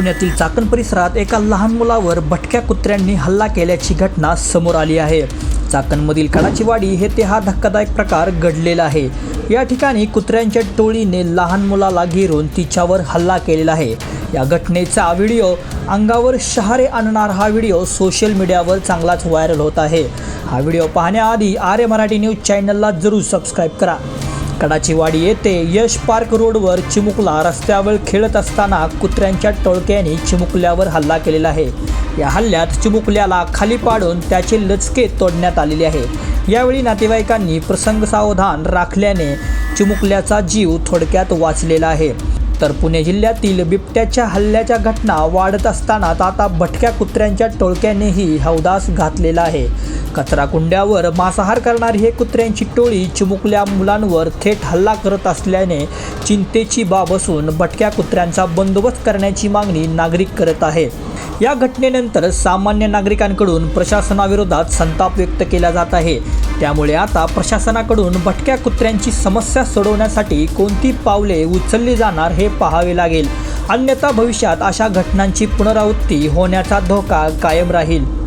पुण्यातील चाकण परिसरात एका लहान मुलावर भटक्या कुत्र्यांनी हल्ला केल्याची घटना समोर आली आहे. चाकणमधील कडाची वाडी हे ते हा धक्कादायक प्रकार घडलेला आहे. या ठिकाणी कुत्र्यांच्या टोळीने लहान मुलाला घेरून तिच्यावर हल्ला केलेला आहे. या घटनेचा व्हिडिओ अंगावर शहारे आणणार हा व्हिडिओ सोशल मीडियावर चांगलाच व्हायरल होत आहे. हा व्हिडिओ पाहण्याआधी आर्य मराठी न्यूज चॅनलला जरूर सबस्क्राईब करा. कडाची वाडी येथे यश पार्क रोडवर चिमुकला रस्त्यावर खेळत असताना कुत्र्यांच्या टोळक्याने चिमुकल्यावर हल्ला केलेला आहे. या हल्ल्यात चिमुकल्याला खाली पाडून त्याचे लचके तोडण्यात आलेले आहे. यावेळी नातेवाईकांनी प्रसंग सावधान राखल्याने चिमुकल्याचा जीव थोडक्यात वाचलेला आहे. तर पुणे जिल्ह्यातील बिबट्याच्या हल्ल्याच्या घटना वाढत असतानाच आता भटक्या कुत्र्यांच्या टोळक्यानेही हौदास घातलेला आहे. कचराकुंड्यावर मांसाहार करणारी हे कुत्र्यांची टोळी चिमुकल्या मुलांवर थेट हल्ला करत असल्याने चिंतेची बाब असून भटक्या कुत्र्यांचा बंदोबस्त करण्याची मागणी नागरिक करत आहेत या घटनेनंतर सामान्य नागरिकांकडून प्रशासनाविरोधात संताप व्यक्त केला जात आहे. त्यामुळे आता प्रशासनाकडून भटक्या कुत्र्यांची समस्या सोडवण्यासाठी कोणती पावले उचलली जाणार हे पाहावे लागेल. अन्यथा भविष्यात अशा घटनांची पुनरावृत्ती होण्याचा धोका कायम राहील.